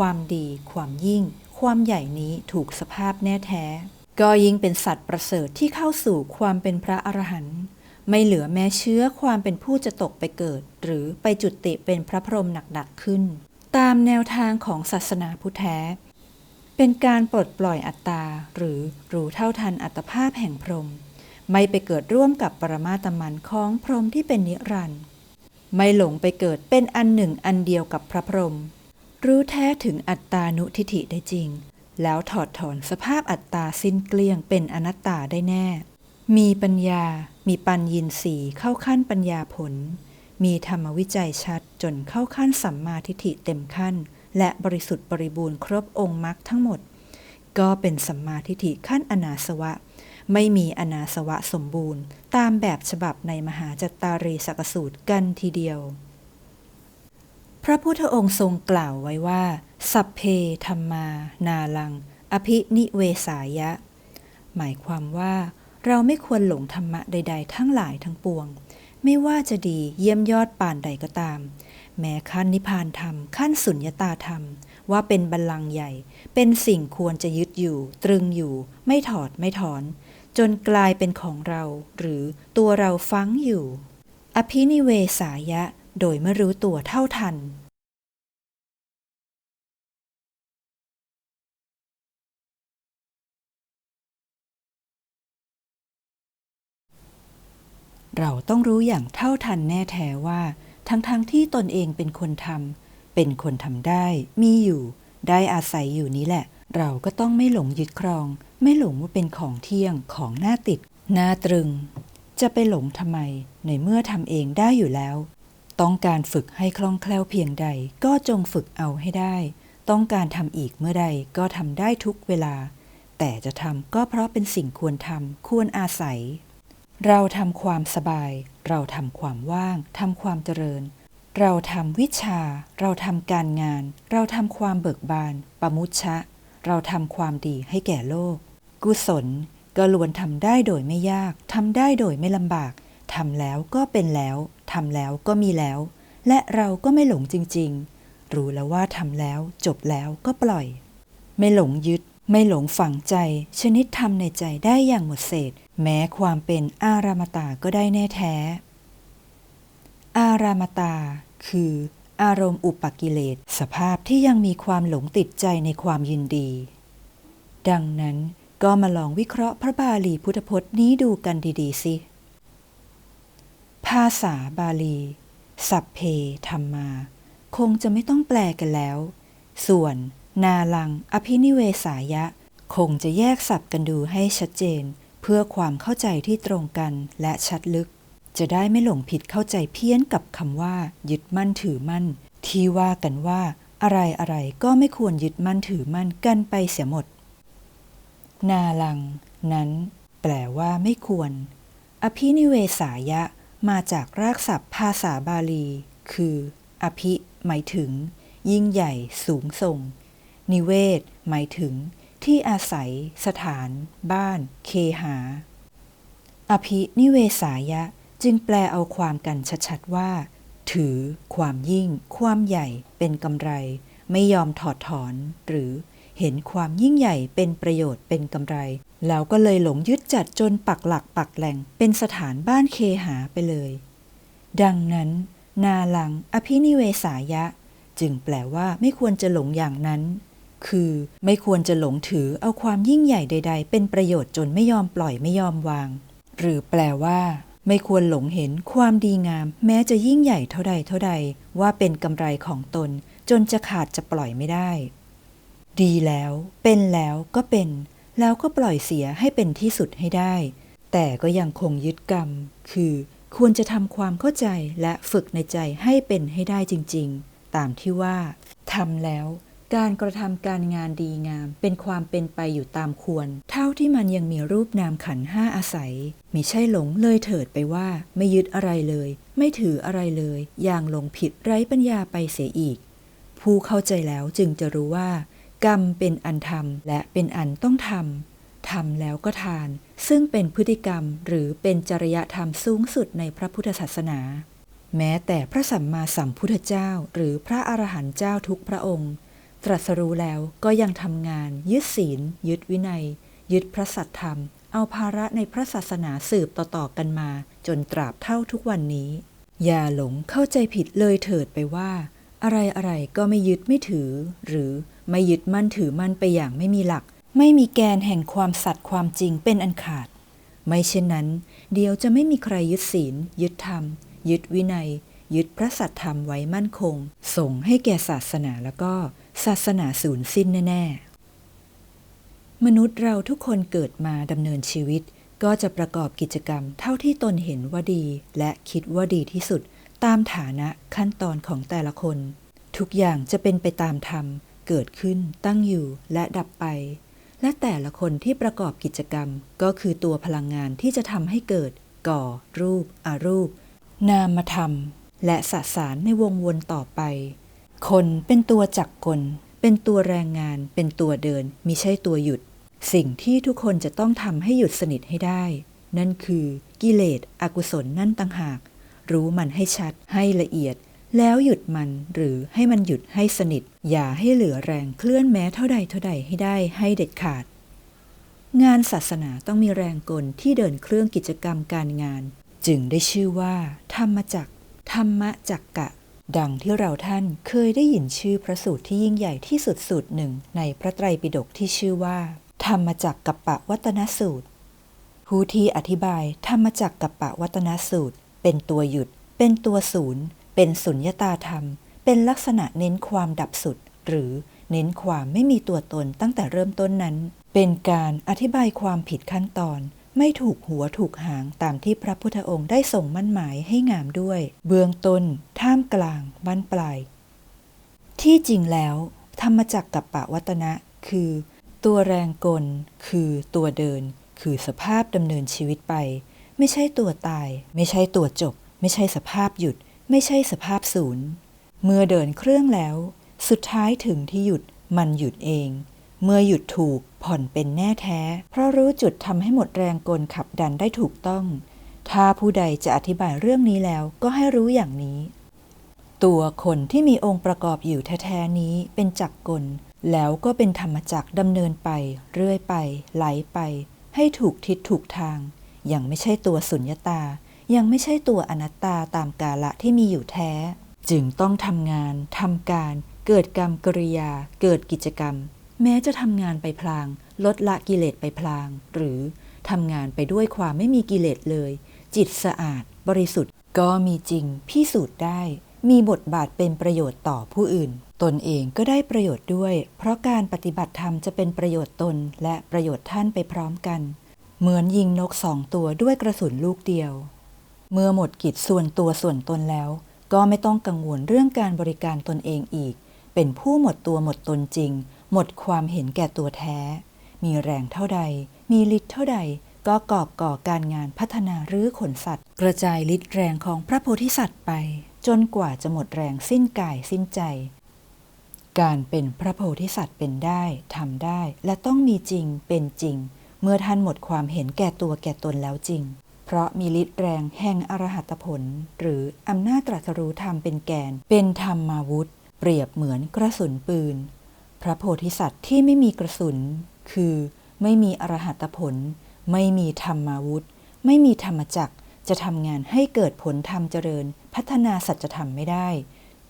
ความดี ความยิ่ง ความใหญ่นี้ถูกสภาพแน่แท้ ก็ยิ่งเป็นสัตว์ประเสริฐที่เข้าสู่ความเป็นพระอรหันต์ไม่เหลือแม้เชื้อความเป็นผู้จะตกไปเกิด หรือไปจุติเป็นพระพรหมหนักๆขึ้น ตามแนวทางของศาสนาพุทธแท้ เป็นการปลดปล่อยอัตตา หรือรู้เท่าทันอัตภาพแห่งพรหมไม่ไปเกิดร่วมกับปรมาตมันของพรหมที่เป็นนิรันดร์ไม่หลงไปเกิดเป็นอันหนึ่งอันเดียวกับพระพรหม รู้แท้ถึงอัตตานุทิฏฐิได้จริง แล้วถอดถอนสภาพอัตตาสิ้นเกลี้ยงเป็นอนัตตาได้แน่ มีปัญญา มีปัญญินสีเข้าขั้นปัญญาผล มีธรรมวิจัยชัดจนเข้าขั้นสัมมาทิฏฐิเต็มขั้น และบริสุทธิ์บริบูรณ์ครบองค์มรรคทั้งหมด ก็เป็นสัมมาทิฏฐิขั้นอนาสวะ ไม่มีอนาสวะสมบูรณ์ ตามแบบฉบับในมหาจัตตารีสกสูตรกันทีเดียว พระพุทธองค์ทรงกล่าวไว้ว่า สัพเพธรรมา นาลัง อภินิเวสายะ หมายความว่าเราไม่ควรหลงธรรมะใด ๆ ทั้งหลายทั้งปวง ไม่ว่าจะดีเยี่ยมยอดป่านใดก็ตาม แม้ขั้นนิพพานธรรม ขั้นสุญญตาธรรม ว่าเป็นบัลลังก์ใหญ่ เป็นสิ่งควรจะยึดอยู่ ตรึงอยู่ ไม่ถอดไม่ถอน จนกลายเป็นของเรา หรือตัวเราฟังอยู่ อภินิเวสายะ โดยไม่รู้ตัวเท่าทันเราต้องรู้อย่างเท่าทันแน่แท้ว่า ทั้งๆทที่ตนเองเป็นคนทำเป็นคนทำได้ มีอยู่ ได้อาศัยอยู่นี้แหละ เราก็ต้องไม่หลงยึดครอง ไม่หลงว่าเป็นของเที่ยงของหน้าติดหน้าตรึง จะไปหลงทำไม ในเมื่อทำเองได้อยู่แล้ว ต้องการฝึกให้คล่องแคล่วเพียงใด ก็จงฝึกเอาให้ได้ ต้องการทำอีกเมื่อใดก็ทำได้ทุกเวลา แต่จะทำก็เพราะเป็นสิ่งควรทำควรอาศัย เราทำความสบาย เราทำความว่างทำความเจริญ เราทำวิชา เราทำการงาน เราทำความเบิกบานปมุชชะเราทำความดีให้แก่โลก กุศลก็ล้วนทำได้โดยไม่ยากทำได้โดยไม่ลำบากทำแล้วก็เป็นแล้ว ทำแล้วก็มีแล้ว และเราก็ไม่หลงจริง ๆ รู้แล้วว่าทำแล้วจบแล้วก็ปล่อย ไม่หลงยึด ไม่หลงฝังใจ ชนิดทำในใจได้อย่างหมดเศษ แม้ความเป็นอารามตาก็ได้แน่แท้ อารามตา คือ อารมณ์อุปกิเลส สภาพที่ยังมีความหลงติดใจในความยินดี ดังนั้นก็มาลองวิเคราะห์พระบาลีพุทธพจน์นี้ดูกันดีๆสิ ภาษาบาลี สัพเพธรรมา คงจะไม่ต้องแปลกันแล้ว ส่วนนาลังอภินิเวสายะ คงจะแยกสับกันดูให้ชัดเจน เพื่อความเข้าใจที่ตรงกันและชัดลึก จะได้ไม่หลงผิดเข้าใจเพี้ยนกับคำว่า ยึดมั่นถือมั่น ที่ว่ากันว่า อะไรอะไรก็ไม่ควรยึดมั่นถือมั่นกันไปเสียหมด นาลัง นั้น แปลว่าไม่ควร อภินิเวสายะ มาจากรากศัพท์ภาษาบาลี คือ อภิ หมายถึง ยิ่งใหญ่ สูงส่ง นิเวศ หมายถึง ที่อาศัย สถาน บ้าน เคหา อภินิเวสายะ จึงแปลเอาความกันชัดๆว่า ถือ ความยิ่ง ความใหญ่ เป็นกำไร ไม่ยอมถอดถอน หรือเห็นความยิ่งใหญ่เป็นประโยชน์เป็นกำไร แล้วก็เลยหลงยึดจัดจนปักหลักปักแหล่งเป็นสถานบ้านเคหาไปเลย ดังนั้น นาลังอภินิเวสายะ จึงแปลว่าไม่ควรจะหลงอย่างนั้น คือไม่ควรจะหลงถือเอาความยิ่งใหญ่ใด ๆ เป็นประโยชน์จนไม่ยอมปล่อยไม่ยอมวาง หรือแปลว่า ไม่ควรหลงเห็นความดีงาม แม้จะยิ่งใหญ่เท่าใดเท่าใด ว่าเป็นกำไรของตน จนจะขาดจะปล่อยไม่ได้ ดีแล้ว เป็นแล้วก็เป็น แล้วก็ปล่อยเสียให้เป็นที่สุดให้ได้ แต่ก็ยังคงยึดกรรม คือควรจะทำความเข้าใจและฝึกในใจให้เป็นให้ได้จริง ๆ ตามที่ว่าทำแล้ว การกระทำการงานดีงาม เป็นความเป็นไปอยู่ตามควร เท่าที่มันยังมีรูปนามขันห้าอาศัยมิใช่หลงเลยเถิดไปว่า ไม่ยึดอะไรเลย ไม่ถืออะไรเลย อย่างหลงผิดไร้ปัญญาไปเสียอีก ผู้เข้าใจแล้วจึงจะรู้ว่า กรรมเป็นอันทำและเป็นอันต้องทำทำแล้วก็ทาน ซึ่งเป็นพฤติกรรมหรือเป็นจริยธรรมสูงสุดในพระพุทธศาสนา แม้แต่พระสัมมาสัมพุทธเจ้า หรือพระอรหันต์เจ้าทุกพระองค์ ตรัสรู้แล้วก็ยังทำงาน ยึดศีล ยึดวินัย ยึดพระสัตธรรม เอาภาระในพระศาสนาสืบต่อๆกันมา จนตราบเท่าทุกวันนี้ อย่าหลงเข้าใจผิดเลยเถิดไปว่า อะไรอะไรก็ไม่ยึดไม่ถือ หรือ ไม่ยึดมั่นถือมั่นไปอย่างไม่มีหลัก ไม่มีแกนแห่งความสัตย์ความจริงเป็นอันขาด ไม่เช่นนั้น เดี๋ยวจะไม่มีใครยึดศีล ยึดธรรม ยึดวินัย ยึดพระสัตธรรมไว้มั่นคง ส่งให้แก่ศาสนาแล้วก็ศาสนาสูญสิ้นแน่ๆ มนุษย์เราทุกคนเกิดมาดำเนินชีวิต ก็จะประกอบกิจกรรมเท่าที่ตนเห็นว่าดี และคิดว่าดีที่สุด ตามฐานะขั้นตอนของแต่ละคน ทุกอย่างจะเป็นไปตามธรรม เกิดขึ้น ตั้งอยู่และดับไป และแต่ละคนที่ประกอบกิจกรรม ก็คือตัวพลังงานที่จะทำให้เกิด ก่อ รูป อารูป นามธรรม และสสารในวงวนต่อไป คนเป็นตัวจักกล เป็นตัวแรงงาน เป็นตัวเดินมิใช่ตัวหยุด สิ่งที่ทุกคนจะต้องทำให้หยุดสนิทให้ได้ นั่นคือกิเลสอกุศลนั่นต่างหาก รู้มันให้ชัดให้ละเอียด แล้วหยุดมันหรือให้มันหยุดให้สนิท อย่าให้เหลือแรงเคลื่อนแม้เท่าใดเท่าใดให้ได้ให้เด็ดขาด งานศาสนาต้องมีแรงกลที่เดินเครื่องกิจกรรมการงาน จึงได้ชื่อว่า ธรรมจักรธรรมจักกะ ดังที่เราท่านเคยได้ยินชื่อพระสูตรที่ยิ่งใหญ่ที่สุดสูตรหนึ่งในพระไตรปิฎกที่ชื่อว่า ธรรมจักกับปะวัตนสูตร ผู้ที่อธิบายธรรมจักกับปะวัตนสูตร เป็นตัวหยุดเป็นตัวศูนย์ เป็นสุญญตาธรรม เป็นลักษณะเน้นความดับสุด หรือเน้นความไม่มีตัวตนตั้งแต่เริ่มต้นนั้น เป็นการอธิบายความผิดขั้นตอน ไม่ถูกหัวถูกหางตามที่พระพุทธองค์ได้ส่งมั่นหมายให้งามด้วย เบื้องต้น ท่ามกลางบั้นปลาย ที่จริงแล้ว ธรรมจักรกับปะวัตนะ คือ ตัวแรงกล คือตัวเดิน คือสภาพดำเนินชีวิตไป ไม่ใช่ตัวตาย ไม่ใช่ตัวจบ ไม่ใช่สภาพหยุด ไม่ใช่สภาพศูนย์ เมื่อเดินเครื่องแล้ว สุดท้ายถึงที่หยุดมันหยุดเอง เมื่อหยุดถูกผ่อนเป็นแน่แท้ เพราะรู้จุดทำให้หมดแรงกลขับดันได้ถูกต้อง ถ้าผู้ใดจะอธิบายเรื่องนี้แล้วก็ให้รู้อย่างนี้ ตัวคนที่มีองค์ประกอบอยู่แท้ๆนี้เป็นจักรกล แล้วก็เป็นธรรมจักรดำเนินไป เรื่อยไป ไหลไป ให้ถูกทิศถูกทางยังไม่ใช่ตัวสุญญตา ยังไม่ใช่ตัวอนัตตาตามกาละที่มีอยู่แท้ จึงต้องทำงานทำการ เกิดกรรมกริยา เกิดกิจกรรม แม้จะทำงานไปพลาง ลดละกิเลสไปพลาง หรือทำงานไปด้วยความไม่มีกิเลสเลย จิตสะอาด บริสุทธิ์ ก็มีจริงพิสูจน์ได้ มีบทบาทเป็นประโยชน์ต่อผู้อื่น ตนเองก็ได้ประโยชน์ด้วย เพราะการปฏิบัติธรรมจะเป็นประโยชน์ตนและประโยชน์ท่านไปพร้อมกัน เหมือนยิงนกสองตัวด้วยกระสุนลูกเดียว เมื่อหมดกิจส่วนตัวส่วนตนแล้ว ก็ไม่ต้องกังวลเรื่องการบริการตนเองอีก เป็นผู้หมดตัวหมดตนจริง หมดความเห็นแก่ตัวแท้ มีแรงเท่าใด มีฤทธิ์เท่าใด ก็กอบก่อการงานพัฒนาหรือขนสัตว์ กระจายฤทธิ์แรงของพระโพธิสัตว์ไป จนกว่าจะหมดแรงสิ้นกายสิ้นใจ การเป็นพระโพธิสัตว์เป็นได้ทำได้และต้องมีจริงเป็นจริง เมื่อท่านหมดความเห็นแก่ตัวแก่ตนแล้วจริง เพราะมีฤทธิ์แรงแห่งอรหัตผล หรืออำนาจตรัสรู้ธรรมเป็นแกน เป็นธรรมาวุธ เปรียบเหมือนกระสุนปืน พระโพธิสัตว์ที่ไม่มีกระสุน คือไม่มีอรหัตผล ไม่มีธรรมาวุธ ไม่มีธรรมจักจะทำงานให้เกิดผลธรรมเจริญ พัฒนาสัจธรรมไม่ได้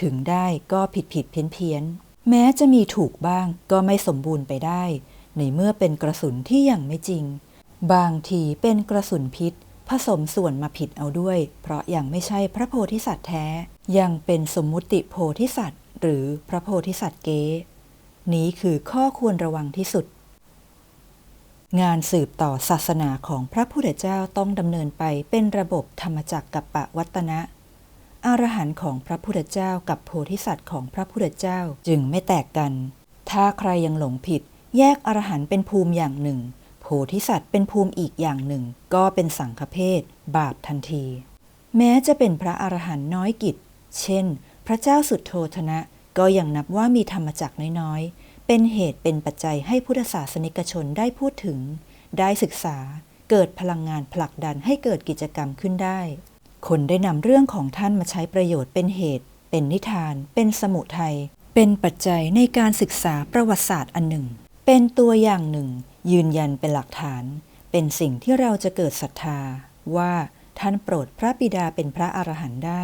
ถึงได้ก็ผิดผิดเพี้ยนเพียนแม้จะมีถูกบ้างก็ไม่สมบูรณ์ไปได้ ในเมื่อเป็นกระสุนที่ยังไม่จริง บางทีเป็นกระสุนพิษ ผสมส่วนมาผิดเอาด้วย เพราะยังไม่ใช่พระโพธิสัตว์แท้ ยังเป็นสมมุติโพธิสัตว์ หรือพระโพธิสัตว์เก๊นี้คือข้อควรระวังที่สุด งานสืบต่อศาสนาของพระพุทธเจ้าต้องดำเนินไปเป็นระบบธรรมจักรกับปะวัตนะอรหันต์ของพระพุทธเจ้ากับโพธิสัตว์ของพระพุทธเจ้าจึงไม่แตกกัน ถ้าใครยังหลงผิด แยกอรหันต์เป็นภูมิอย่างหนึ่ง โพธิสัตว์เป็นภูมิอีกอย่างหนึ่ง ก็เป็นสังฆเพศบาปทันที แม้จะเป็นพระอรหันต์น้อยกิจ เช่น พระเจ้าสุดโททนะ ก็ยังนับว่ามีธรรมจักรน้อยๆ เป็นเหตุเป็นปัจจัยให้พุทธศาสนิกชนได้พูดถึง ได้ศึกษาเกิดพลังงานผลักดันให้เกิดกิจกรรมขึ้นได้ คนได้นำเรื่องของท่านมาใช้ประโยชน์เป็นเหตุ เป็นนิทาน เป็นสมุทัยเป็นปัจจัยในการศึกษาประวัติศาสตร์อันหนึ่ง เป็นตัวอย่างหนึ่ง ยืนยันเป็นหลักฐาน เป็นสิ่งที่เราจะเกิดศรัทธา ว่าท่านโปรดพระบิดาเป็นพระอรหันต์ได้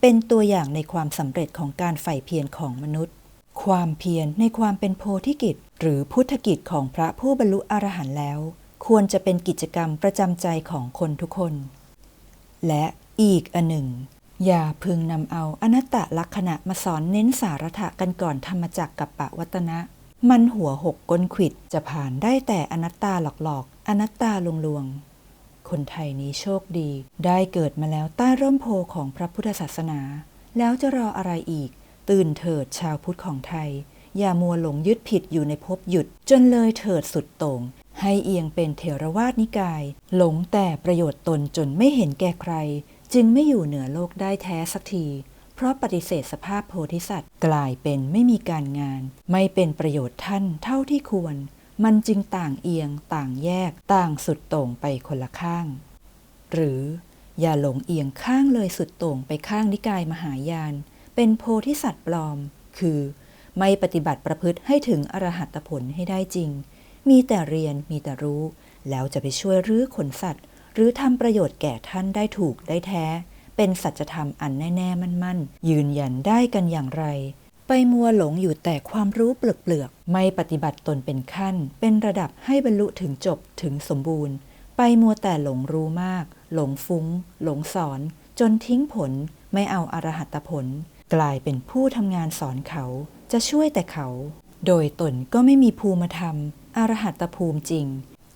เป็นตัวอย่างในความสำเร็จของการใฝ่เพียรของมนุษย์ ความเพียรในความเป็นโพธิกิจ หรือพุทธกิจของพระผู้บรรลุอรหันต์แล้ว ควรจะเป็นกิจกรรมประจำใจของคนทุกคน และอีกอันหนึ่ง อย่าพึงนำเอาอนัตตลักษณะมาสอนเน้นสารถะกันก่อนธรรมจักรกับปะวัตนะ มันหัวหกก้นขิดจะผ่านได้แต่อนัตตาหลอกๆ อนัตตาลวงๆ คนไทยนี้โชคดี ได้เกิดมาแล้วใต้ร่มโพของพระพุทธศาสนา แล้วจะรออะไรอีก ตื่นเถิดชาวพุทธของไทย อย่ามัวหลงยึดผิดอยู่ในภพหยุด จนเลยเถิดสุดโต่งให้เอียงเป็นเถรวาทนิกาย หลงแต่ประโยชน์ตนจนไม่เห็นแก่ใคร จึงไม่อยู่เหนือโลกได้แท้สักที ราะปฏิเสธสภาพโพธิสัตว์ กลายเป็นไม่มีการงาน ไม่เป็นประโยชน์ท่านเท่าที่ควร มันจึงต่างเอียง ต่างแยก ต่างสุดโต่งไปคนละข้าง หรืออย่าหลงเอียงข้างเลยสุดโต่งไปข้างนิกายมหายาน เป็นโพธิสัตว์ปลอม คือ ไม่ปฏิบัติประพฤติให้ถึงอรหัตผลให้ได้จริง มีแต่เรียนมีแต่รู้ แล้วจะไปช่วยรื้อขนสัตว์ หรือทำประโยชน์แก่ท่านได้ถูกได้แท้ เป็นสัจธรรมอันแน่ ๆ มั่น ๆ ยืนยันได้กันอย่างไร ไปมัวหลงอยู่แต่ความรู้เปลือกๆ ไม่ปฏิบัติตนเป็นขั้น เป็นระดับให้บรรลุถึงจบถึงสมบูรณ์ ไปมัวแต่หลงรู้มาก หลงฟุ้ง หลงสอน จนทิ้งผล ไม่เอาอรหัตผล กลายเป็นผู้ทำงานสอนเขา จะช่วยแต่เขา โดยตนก็ไม่มีภูมิธรรม อรหัตภูมิจริง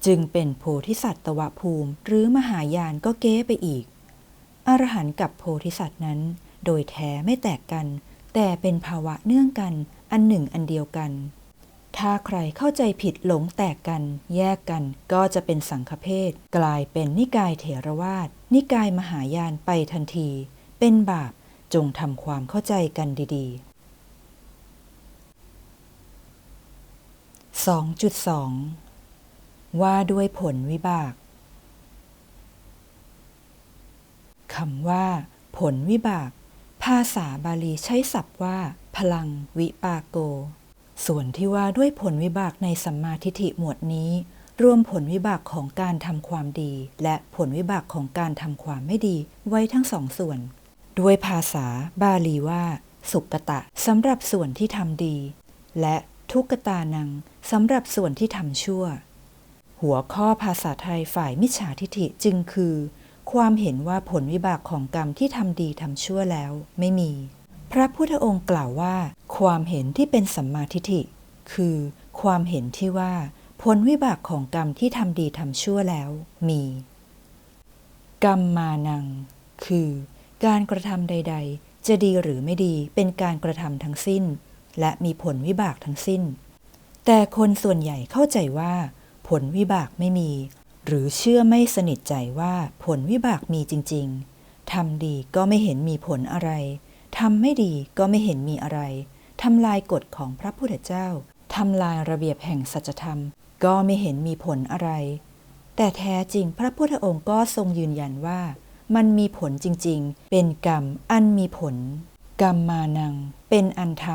จึงเป็นโพธิสัตว์ตวภูมิ หรือมหายานก็เก้ไปอีก อรหันต์กับโพธิสัตว์นั้น โดยแท้ไม่แตกกัน แต่เป็นภาวะเนื่องกัน อันหนึ่งอันเดียวกัน ถ้าใครเข้าใจผิดหลงแตกกัน แยกกันก็จะเป็นสังฆเพศกลายเป็นนิกายเถรวาทนิกายมหายานไปทันที เป็นบาปจงทำความเข้าใจกันดีๆ2.2 ว่าด้วยผลวิบาก คำว่า ผลวิบาก ภาษาบาลีใช้ศัพท์ว่า พลังวิปากโก ส่วนที่ว่าด้วยผลวิบากในสัมมาทิฏฐิหมวดนี้ รวมผลวิบากของการทำความดี และผลวิบากของการทำความไม่ดีไว้ทั้งสองส่วน ด้วยภาษาบาลีว่า สุกตะสำหรับส่วนที่ทำดี และทุกตานังสำหรับส่วนที่ทำชั่ว หัวข้อภาษาไทยฝ่ายมิจฉาทิฐิจึงคือ ความเห็นว่าผลวิบากของกรรมที่ทำดีทำชั่วแล้วไม่มี พระพุทธองค์กล่าวว่า ความเห็นที่เป็นสัมมาทิฏฐิ คือ ความเห็นที่ว่า ผลวิบากของกรรมที่ทำดีทำชั่วแล้วมี กรรมมานัง คือ การกระทำใด ๆ จะดีหรือไม่ดีเป็นการกระทำทั้งสิ้น และมีผลวิบากทั้งสิ้น แต่คนส่วนใหญ่เข้าใจว่า ผลวิบากไม่มี หรือเชื่อไม่สนิทใจว่าผลวิบากมีจริง ๆ ทำดีก็ไม่เห็นมีผลอะไร ทำไม่ดีก็ไม่เห็นมีอะไร ทำลายกฎของพระพุทธเจ้า ทำลายระเบียบแห่งสัจธรรม ก็ไม่เห็นมีผลอะไร แต่แท้จริงพระพุทธองค์ก็ทรงยืนยันว่า มันมีผลจริง ๆ เป็นกรรมอันมีผล กรรมมานัง เป็นอันท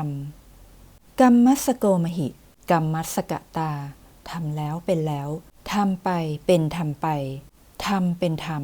ำกรรมมัสโกมหิ กรรมมัสกะตาทำแล้วเป็นแล้ว ทำไปเป็นทำไปทำเป็นทำ